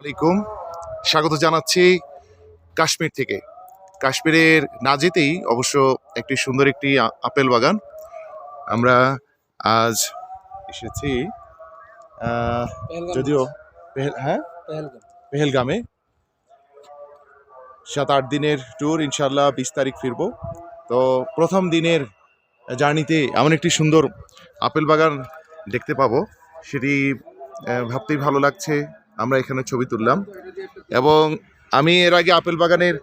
আলাইকুম। স্বাগত জানাচ্ছি কাশ্মীর থেকে। কাশ্মীরের না যেতেই অবশ্য একটি সুন্দর একটি আপেল বাগান। আমরা আজ এসেছি যদিও হ্যাঁ? পেহেলগামে। সাত আট দিনের ট্যুর ইনশাল্লাহ বিশ তারিখ ফিরবো। তো প্রথম দিনের জার্নিতে এমন একটি সুন্দর আপেল বাগান দেখতে পাবো। সেটি ভাবতেই ভালো লাগছে। আমরা এখানে ছবি তুললাম। এবং আমি এর আগে আপেল বাগানের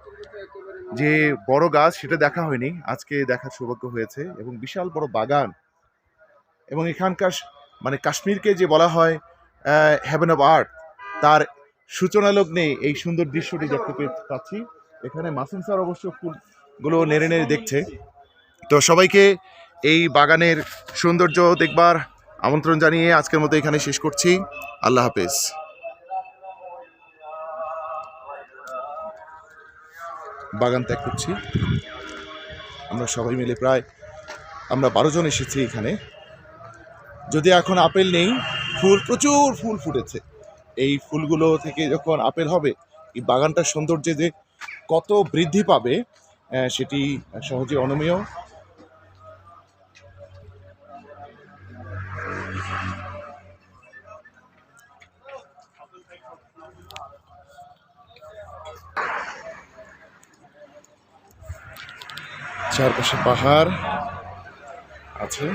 যে বড় গাছ, সেটা দেখা হয়নি। আজকে দেখার সৌভাগ্য হয়েছে। এবং বিশাল বড় বাগান। এবং এখানকার মানে কাশ্মীরকে যে বলা হয় হ্যাভেন অফ আর্ট তার সূচনা লগ্নে এই সুন্দর দৃশ্যটি দেখতে পাচ্ছি। এখানে মাসুম স্যার অবশ্য ফুলগুলো নেড়ে নেড়ে দেখছে। তো সবাইকে এই বাগানের সৌন্দর্য দেখবার আমন্ত্রণ জানিয়ে আজকের মতো এখানে শেষ করছি। আল্লাহ হাফেজ। বাগান ত্যাগ করছি। আমরা সবাই মিলে প্রায় আমরা বারো জন এসেছি এখানে। যদি এখন আপেল নেই, ফুল, প্রচুর ফুল ফুটেছে। এই ফুলগুলো থেকে যখন আপেল হবে, এই বাগানটার সৌন্দর্যে যে কত বৃদ্ধি পাবে সেটি সহজে অনমীয় চারপাশে পাহাড় আছে।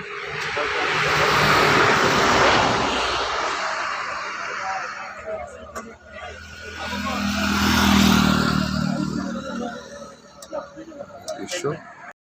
দৃশ্য।